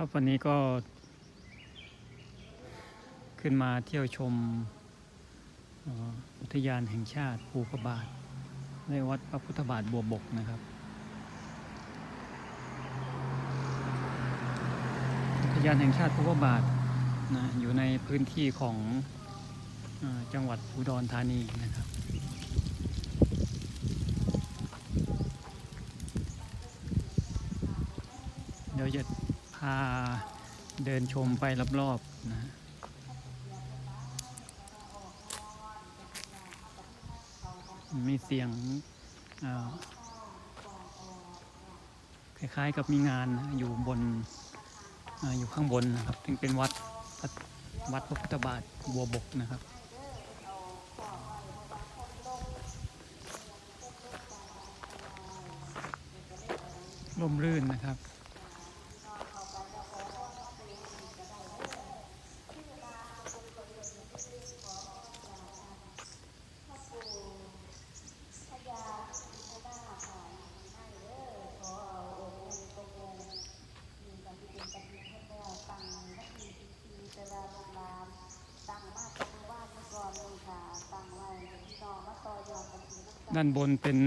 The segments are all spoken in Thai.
ครับวันนี้ก็ ขึ้นมาเที่ยวชมอุทยานแห่งชาติภูพระบาทในวัดพระพุทธบาทบัวบกนะครับ อุทยานแห่งชาติภูพระบาทนะอยู่ในพื้นที่ของอจังหวัดอุดรธานีนะครับเดี๋ยวจะาเดินชมไปรอบๆนะมีเสียงคล้ายๆกับมีงานอยู่บนออยู่ข้างบนนะครับซึ่งเป็นวัดวัดพระพุทธบาทบัวบกนะครับร่มรื่นนะครับ ด้านบนเป็น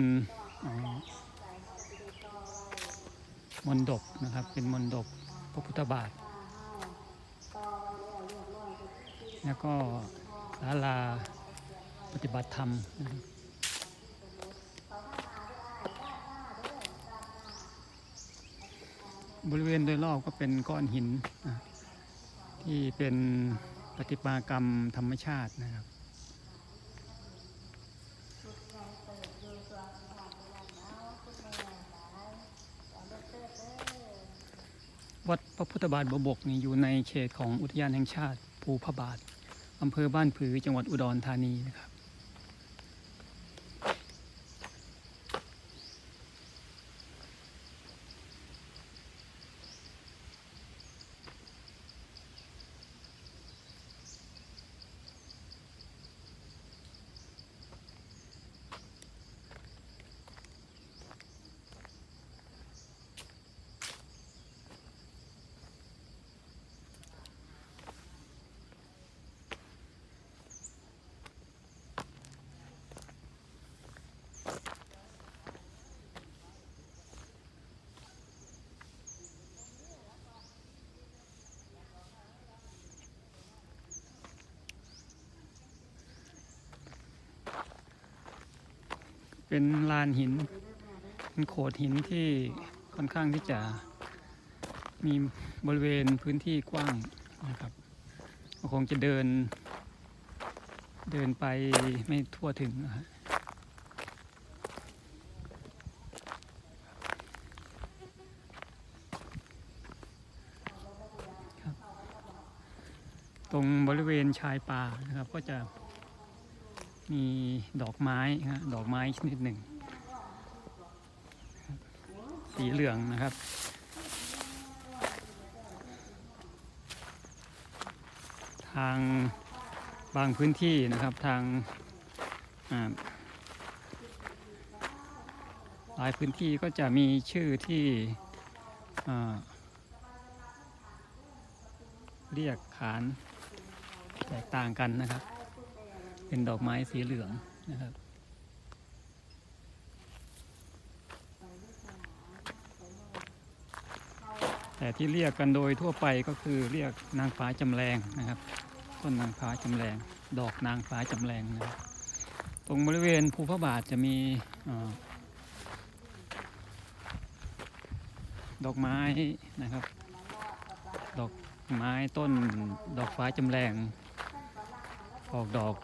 มนดบนะครับ เป็นมนดบพระพุทธบาท แล้วก็ศาลาปฏิบัติธรรมนะครับบริเวณโดยรอบก็เป็นก้อนหินนะที่เป็นปฏิมากรรมธรรมชาตินะครับ วัดพระพุทธบาทบวบกนี่อยู่ในเขตของอุทยานแห่งชาติภูพระบาทอำเภอบ้านผือจังหวัดอุดรธานีนะครับ เป็นลานหิน เป็นโขดหินที่ค่อนข้างที่จะมีบริเวณพื้นที่กว้างนะครับคงจะเดิน เดินไปไม่ทั่วถึงนะฮะครับตรงบริเวณชายป่านะครับก็จะ มีดอกไม้ฮะดอกไม้ชนิดหนึ่ง สีเหลืองนะครับ ทางบางพื้นที่นะครับทางหลายพื้นที่ก็จะมีชื่อที่เรียกขานแตกต่างกันนะครับ เป็นดอกไม้สีเหลืองนะครับ แต่ที่เรียกกันโดยทั่วไปก็คือเรียกนางฟ้าจำแรงนะครับ ต้นนางฟ้าจำแรง ดอกนางฟ้าจำแรงนะครับตรงบริเวณภูพระบาทจะมีอดอกไม้นะครับ ดอกไม้ต้นดอกฟ้าจำแรงออกดอก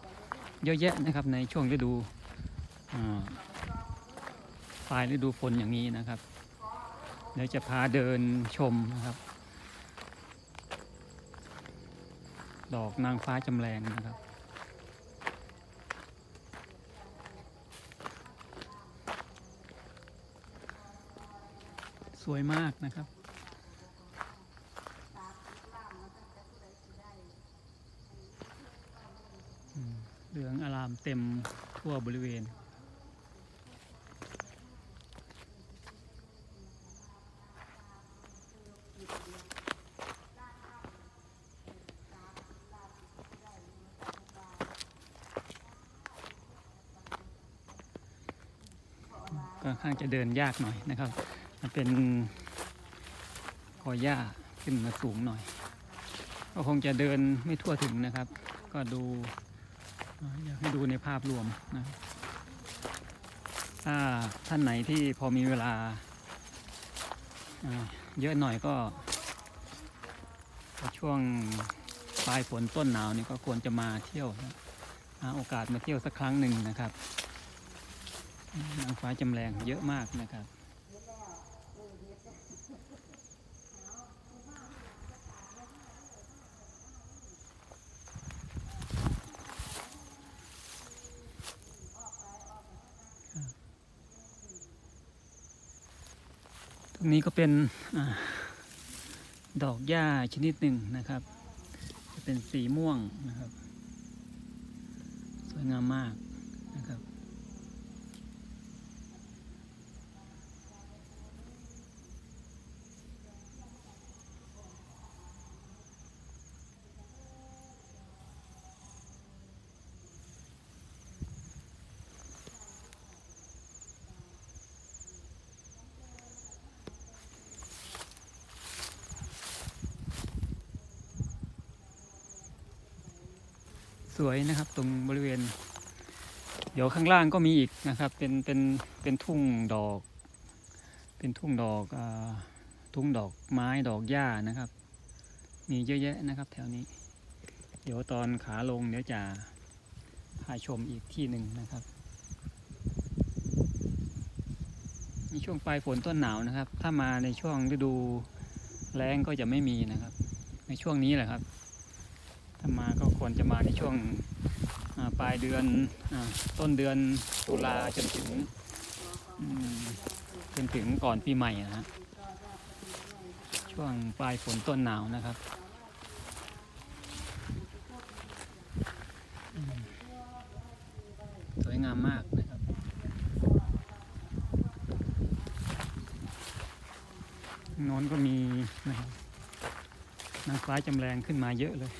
เยอะแยะนะครับในช่วงฤดูปลายฤดูฝนอย่างนี้นะครับเดี๋ยวจะพาเดินชมนะครับ ดอกนางฟ้าจำแรงนะครับสวยมากนะครับ เต็มทั่วบริเวณ ก็ข้างจะเดินยากหน่อยนะครับ มันเป็นพอหญ้าขึ้นมาสูงหน่อย ก็คงจะเดินไม่ทั่วถึงนะครับ ก็ดู อยากให้ดูในภาพรวมนะครับถ้าท่านไหนที่พอมีเวลาอ่าเยอะหน่อยก็ ช่วงปลายฝนต้นหนาวนี่ก็ควรจะมาเที่ยวนะหาโอกาสมาเที่ยวสักครั้งหนึ่งนะครับนางฟ้าจำแรงเยอะมากนะครับ นี้ก็เป็นอดอกหญ้าชนิดหนึ่งนะครับ จะเป็นสีม่วงนะครับ สวยงามมากนะครับ สวยนะครับ ตรงบริเวณ เดี๋ยวข้างล่างก็มีอีกนะครับ เป็นเป็นเป็นทุ่งดอก เป็นทุ่งดอกอาทุ่งดอกไม้ดอกหญ้านะครับ มีเยอะแยะนะครับ แถวนี้ เดี๋ยวตอนขาลงเดี๋ยวจะพาชมอีกที่หนึ่งนะครับในช่วงปลายฝนต้นหนาวนะครับ ถ้ามาในช่วงฤดูแล้งก็จะไม่มีนะครับ ในช่วงนี้แหละครับ ถ้ามาก็ควรจะมาในช่วงปลายเดือนอต้นเดือนตุลาจนถึงจนถึงก่อนปีใหม่นะฮะช่วงปลายฝนต้นหนาวนะครับสวยงามมากนะครับนนก็มีนะครับนางฟ้าจำแรงขึ้นมาเยอะเลย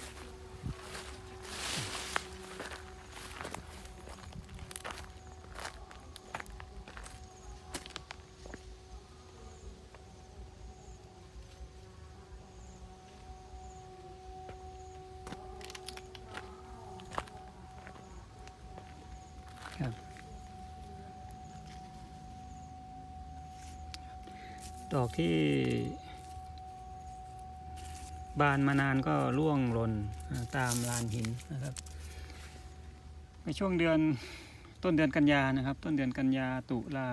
ดอกที่ บานมานานก็ร่วงหล่นตามลานหินนะครับ ในช่วงเดือนต้นเดือนกันยานะครับ ต้นเดือนกันยาตุลา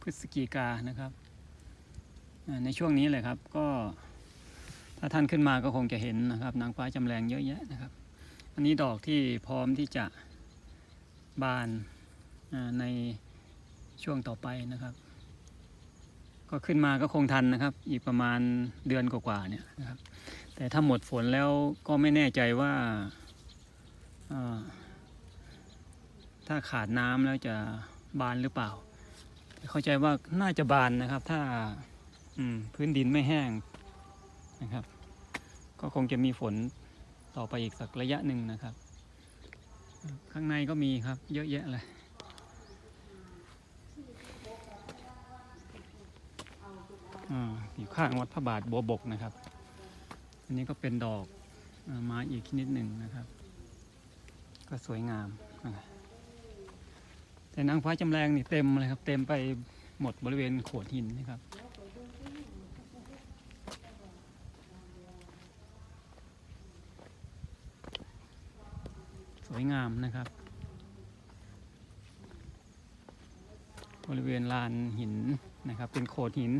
พฤศจิกานะครับ ในช่วงนี้เลยครับก็ถ้าท่านขึ้นมาก็คงจะเห็นนะครับ นางฟ้าจำแรงเยอะแยะนะครับ อันนี้ดอกที่พร้อมที่จะบานในช่วงต่อไปนะครับ ก็ขึ้นมาก็คงทันนะครับ อีกประมาณเดือนกว่าๆเนี่ยนะครับ แต่ถ้าหมดฝนแล้วก็ไม่แน่ใจว่าถ้าขาดน้ำแล้วจะบานหรือเปล่า เข้าใจว่าน่าจะบานนะครับ ถ้าอืพื้นดินไม่แห้งนะครับ ก็คงจะมีฝนต่อไปอีกสักระยะหนึ่งนะครับ ข้างในก็มีครับ เยอะแยะเลย ออยู่ข้างวัดพระบาทบัวบกนะครับ อันนี้ก็เป็นดอกไม้อีกชนิดหนึ่งนะครับ ก็สวยงามแต่นางฟ้าจำแรงนี่เต็มเลยครับ เต็มไปหมดบริเวณโขดหินนะครับสวยงามนะครับ บริเวณลานหินนะครับ เป็นโขดหิน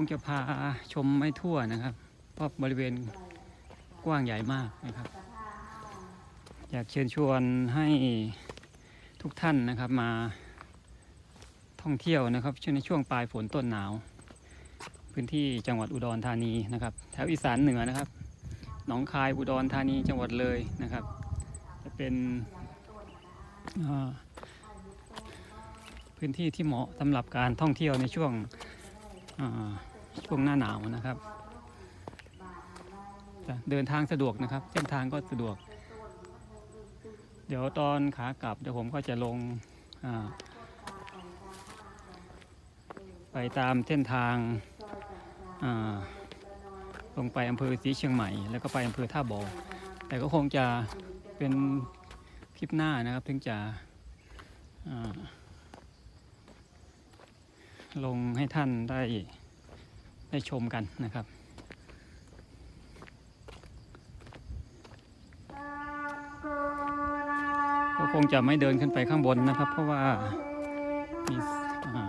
งจะพาชมไม่ทั่วนะครับ เพราะบริเวณกว้างใหญ่มากนะครับ อยากเชิญชวนให้ทุกท่านนะครับมาท่องเที่ยวนะครับช่วงในช่วงปลายฝนต้นหนาว พื้นที่จังหวัดอุดรธานีนะครับ แถวอีสานเหนือนะครับหนองคายอุดรธานีจังหวัดเลยนะครับ จะเป็นพื้นที่ที่เหมาะสำหรับการท่องเที่ยวในช่วง ช่วงหน้าหนาวนะครับเดินทางสะดวกนะครับ เส้นทางก็สะดวก เดี๋ยวตอนขากลับเดี๋ยวผมก็จะลงไปตามเส้นทางลงไปอำเภอศรีเชียงใหม่ แล้วก็ไปอำเภอท่าบ่อแต่ก็คงจะเป็นคลิปหน้านะครับ ถึงจะลงให้ท่านได้ ได้ชมกันนะครับก็คงจะไม่เดินขึ้นไปข้างบนนะครับ เพราะว่ามีอ่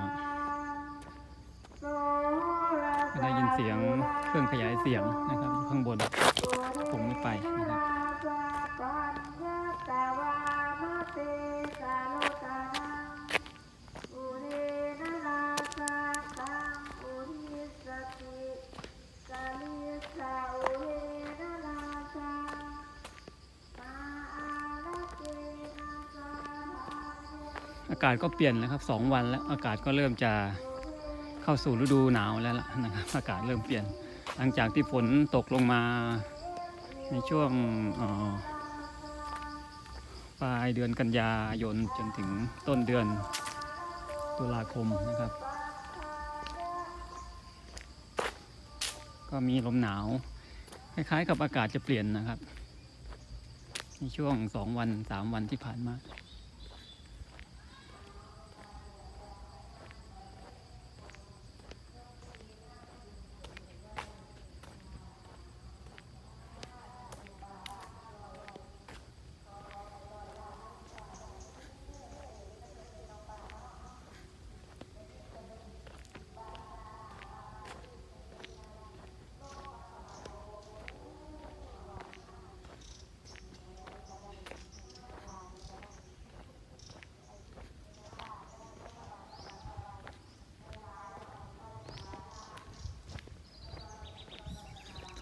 ได้ยินเสียงเครื่องขยายเสียงนะครับข้างบนากาศก็เปลี่ยนแล้วครับสองวันแล้วอากาศก็เริ่มจะเข้าสู่ฤดูหนาวแล้วล่ะนะครับอากาศเริ่มเปลี่ยน หลังจากที่ฝนตกลงมาในช่วงปลายเดือนกันยายนจนถึงต้นเดือนตุลาคมนะครับ ก็มีลมหนาว คล้ายๆ กับอากาศจะเปลี่ยนนะครับ ในช่วงสองวันสามวันที่ผ่านมา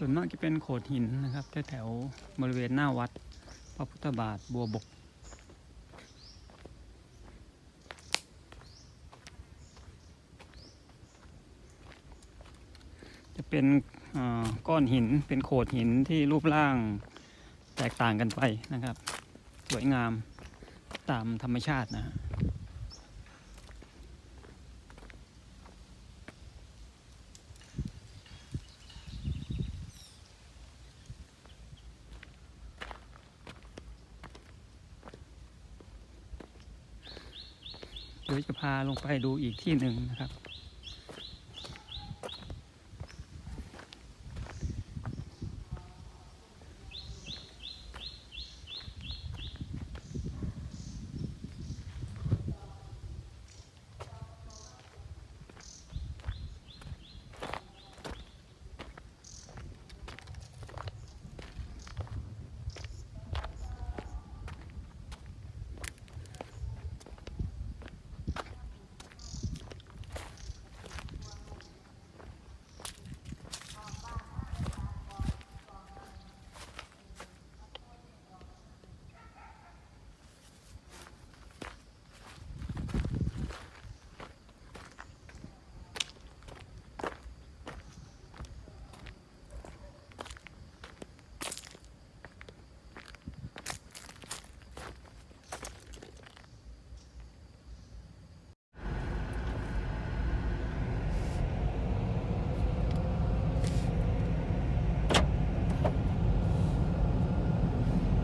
ส่วนมากจะเป็นโขดหินนะครับแถวๆบริเวณหน้าวัด พระพุทธบาทบัวบก จะเป็นก้อนหินเป็นโขดหินที่รูปร่างแตกต่างกันไปนะครับ สวยงามตามธรรมชาตินะ ยวจะพาลงไปดูอีกที่หนึ่งนะครับ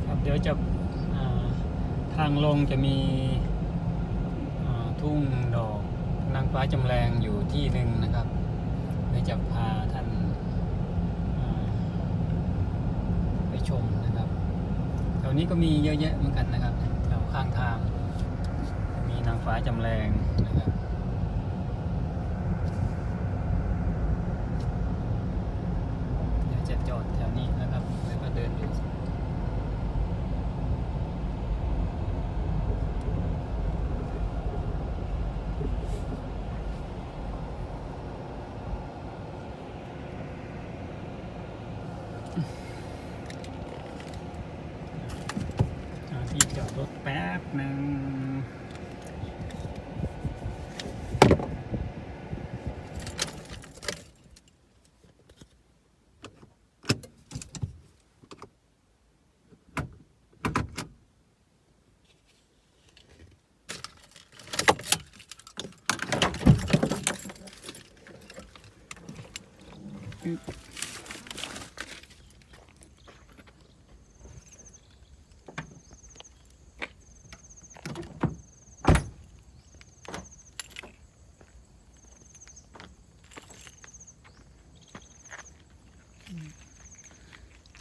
ครับเดี๋ยวจะอ่าทาง ลงจะมีทุ่งดอกนางฟ้าจำแรงอยู่ที่หนึ่งนะครับเดี๋ยจะพาท่านไปชมนะครับแถวนี้ก็มีเยอะแยะเหมือนกันนะครับแถวข้างทาง มีนางฟ้าจำแรงนะครับเดี๋ยวจะจอดแถวนี้นะครับแล้วก็เดินดู หาที่จอดรถแป๊บหนึ่ง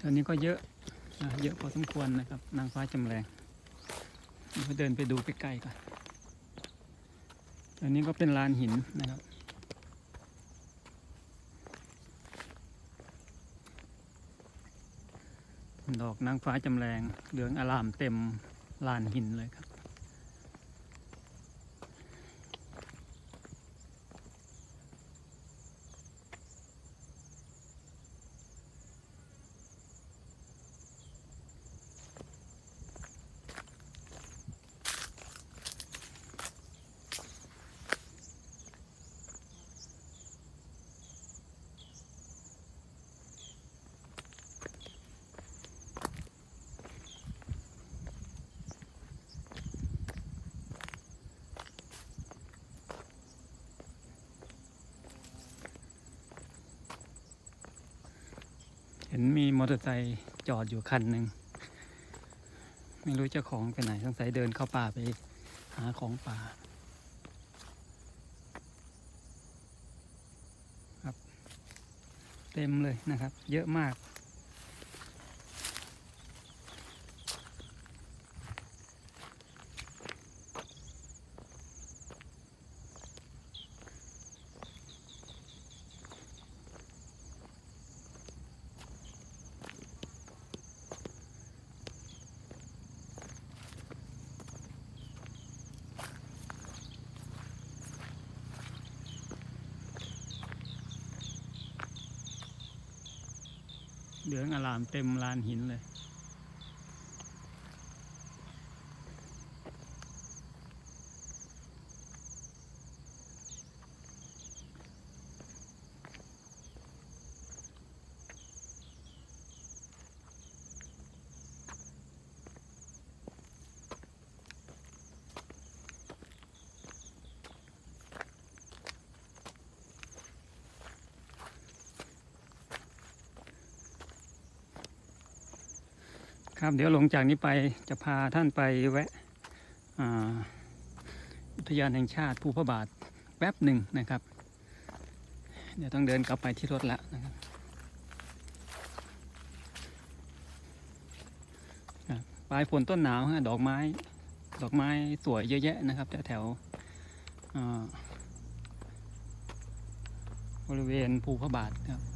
ตอนนี้ก็เยอะนะเยอะพอสมควรนะครับ นางฟ้าจำแรงเดี๋ยวเดินไปดูไปใกล้ก่อนอันนี้ก็เป็นลานหินนะครับดอกนางฟ้าจำแรงเหลืองอลามเต็มลานหินเลยครับ ห็นมีมอเตอร์ไซค์จอดอยู่คันหนึ่ง ไม่รู้เจ้าของไปไหนสงสัยเดินเข้าป่าไปหาของป่า ครับ เต็มเลยนะครับ เยอะมาก เหลืองอลามเต็มลานหินเลย ครับ เดี๋ยวลงจากนี้ไปจะพาท่านไปแวะอุทยานแห่งชาติภูพระบาทแป๊บหนึ่งนะครับ เดี๋ยวต้องเดินกลับไปที่รถละนะครับครับปลายฝนต้นหนาวฮะดอกไม้ ดอกไม้สวยเยอะแยะนะครับแถวบริเวณภูพระบาทครับ